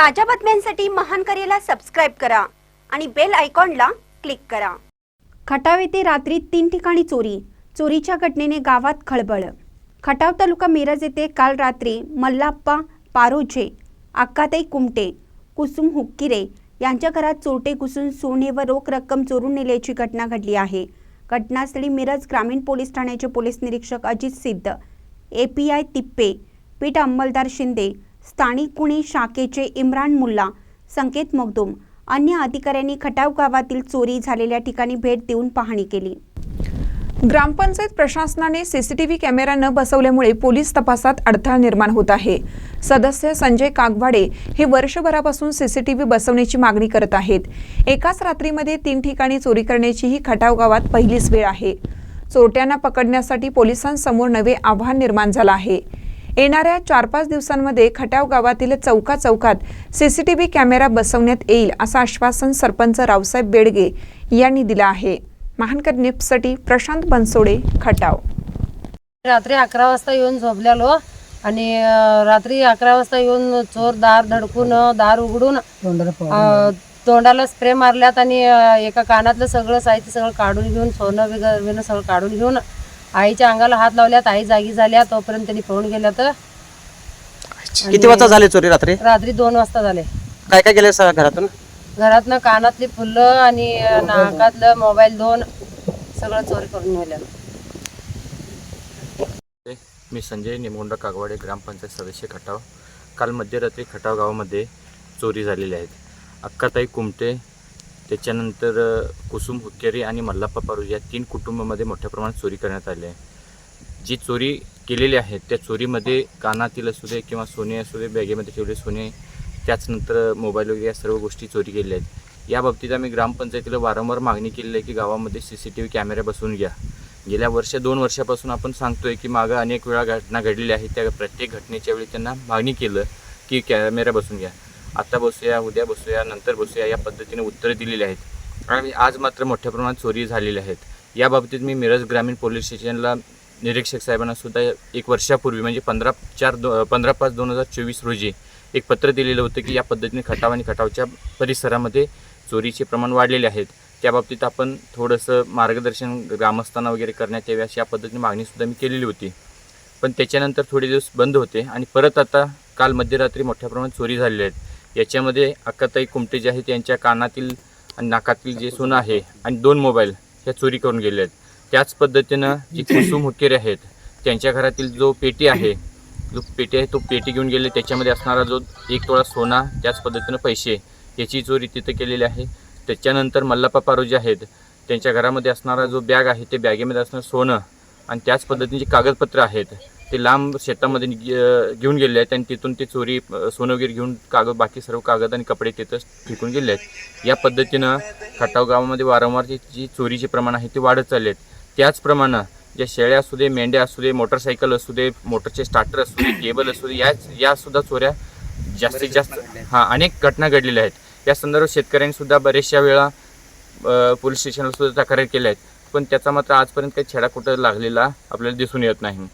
ताज्या बातम्यांसाठी महान करेला सबस्क्राईब करा आणि बेल आयकॉनला क्लिक करा. खटाव येथे रात्री तीन ठिकाणी चोरी. चोरीच्या घटनेने गावात खळबळ. खटाव तालुका मिरज येथे काल रात्री मल्लाप्पा पारोजे अक्काताई कुमटे कुसुम हुक्किरे यांच्या घरात चोरटे घुसून सोने व रोख रक्कम चोरून नेल्याची घटना घडली आहे. घटनास्थळी मिरज ग्रामीण पोलीस ठाण्याचे पोलीस निरीक्षक अजित सिद्ध ए पी आय तिप्पे पीठ अंमलदार शिंदे स्थानिक गुन्हे शाखेचे इम्रान मुल्ला संकेत मगदूम अन्य अधिकाऱ्यांनी खटाव गावातील चोरी झालेल्या ठिकाणी भेट देऊन पाहणी केली. ग्रामपंचायत प्रशासनाने सीसीटीव्ही कॅमेरा न बसवल्यामुळे पोलीस तपासात अडथळा निर्माण होत आहे. सदस्य संजय कागवाडे हे वर्षभरापासून सीसीटीव्ही बसवण्याची मागणी करत आहेत. एकाच रात्रीमध्ये तीन ठिकाणी चोरी करण्याची ही खटाव गावात पहिलीच वेळ आहे. चोरट्यांना पकडण्यासाठी पोलिसांसमोर नवे आव्हान निर्माण झालं आहे. येणाऱ्या चार पाच दिवसांमध्ये खटाव गावातील चौका चौकात सीसीटीव्ही कॅमेरा बसवण्यात येईल असं आश्वासन सरपंच रावसाहेब बेडगे यांनी दिलं आहे. महानकर निप्ससाठी प्रशांत बनसोडे खटाव. रात्री अकरा वाजता येऊन झोपलेलो आणि रात्री अकरा वाजता येऊन चोर दार धडकून दार उघडून तोंडाला स्प्रे मारल्यात आणि एका कानातलं सगळं साहित्य सगळं काढून घेऊन सोनं वगैरे सगळं काढून घेऊन आईच्या अंगाला हात लावल्यात आई जागी झाल्या तोपर्यंत त्यांनी पळून गेल्यात. किती वाजता झाले चोरी रात्री? रात्री दोन वाजता झाले. काय काय केलं सर घरातून? घरातनं कानातली फुलं आणि नाकातलं मोबाईल दोन सगळं चोरी करून नेलं. मी संजय निमगोंडा कागवाडे ग्रामपंचायत सदस्य खटाव. काल मध्यरात्री खटाव गावामध्ये चोरी झालेली आहेत. अक्काताई कुमटे त्याच्यानंतर कुसुम हुक्केरी आणि मल्लाप्पा पारुज या तीन कुटुंबामध्ये मोठ्या प्रमाणात चोरी करण्यात आली आहे. जी चोरी केलेली आहे त्या चोरीमध्ये कानातील असू दे किंवा सोने असू दे बॅगेमध्ये ठेवले सोने त्याचनंतर मोबाईल वगैरे या सर्व गोष्टी चोरी केलेल्या आहेत. या बाबतीत आम्ही ग्रामपंचायतीला वारंवार मागणी केलेली आहे की गावामध्ये सी सी टी व्ही कॅमेरे बसवून घ्या. गेल्या वर्ष दोन वर्षापासून आपण सांगतोय की मागं अनेक वेळा घटना घडलेल्या आहेत. त्या प्रत्येक घटनेच्या वेळी त्यांना मागणी केलं की कॅमेरा बसून घ्या. आता बसूया उद्या बसूया नंतर बसूया या पद्धतीने उत्तरं दिलेली आहेत. आणि आज मात्र मोठ्या प्रमाणात चोरी झालेल्या आहेत. या बाबतीत मी मिरज ग्रामीण पोलीस स्टेशनला निरीक्षक साहेबांना सुद्धा एक वर्षापूर्वी म्हणजे पंधरा चार दो पंधरा पाच दोन हजार चोवीस रोजी एक पत्र दिलेलं होतं की या पद्धतीने खटाव आणि खटावच्या परिसरामध्ये चोरीचे प्रमाण वाढलेले आहेत. त्या बाबतीत आपण थोडंसं मार्गदर्शन ग्रामस्थांना वगैरे करण्यात यावे अशी या पद्धतीने मागणीसुद्धा मी केलेली होती. पण त्याच्यानंतर थोडे दिवस बंद होते आणि परत आता काल मध्यरात्री मोठ्या प्रमाणात चोरी झालेल्या आहेत. याच्यामध्ये अक्काताई कुमटे जे आहेत यांच्या कानातील आणि नाकातील जे सोनं आहे आणि दोन मोबाईल ह्या चोरी करून गेले आहेत. त्याच पद्धतीनं जी कुसुम हुकेरे आहेत त्यांच्या घरातील जो पेटी आहे जो पेटी आहे तो पेटी घेऊन गेले. त्याच्यामध्ये असणारा जो एक तोळा सोना त्याच पद्धतीनं पैसे याची चोरी तिथं केलेली आहे. त्याच्यानंतर मल्लाप्पा पारो जे आहेत त्यांच्या घरामध्ये असणारा जो बॅग आहे ते बॅगेमध्ये असणारं सोनं आणि त्याच पद्धतीने जे कागदपत्र आहेत ते लांब शेतामध्ये घेऊन गेले आहेत आणि तिथून ते चोरी सोनं वगैरे घेऊन कागद बाकी सर्व कागद आणि कपडे तिथंच फेकून गेले आहेत. या पद्धतीनं खटाव गावामध्ये वारंवार जी जी चोरीचे प्रमाण आहे ते वाढत चालले आहेत. त्याचप्रमाणे ज्या शेळ्या असू दे मेंढ्या असू दे मोटरसायकल असू दे मोटरचे स्टार्टर असू दे केबल असू दे या यासुद्धा चोऱ्या जास्तीत जास्त हां अनेक घटना घडलेल्या आहेत. या संदर्भात शेतकऱ्यांनी सुद्धा बरेचशा वेळा अ, पोलीस स्टेशनला सुद्धा तक्रार केल्या आहेत. पण त्याचा मात्र आजपर्यंत काही छेडा कुठं लागलेला आपल्याला दिसून येत नाही.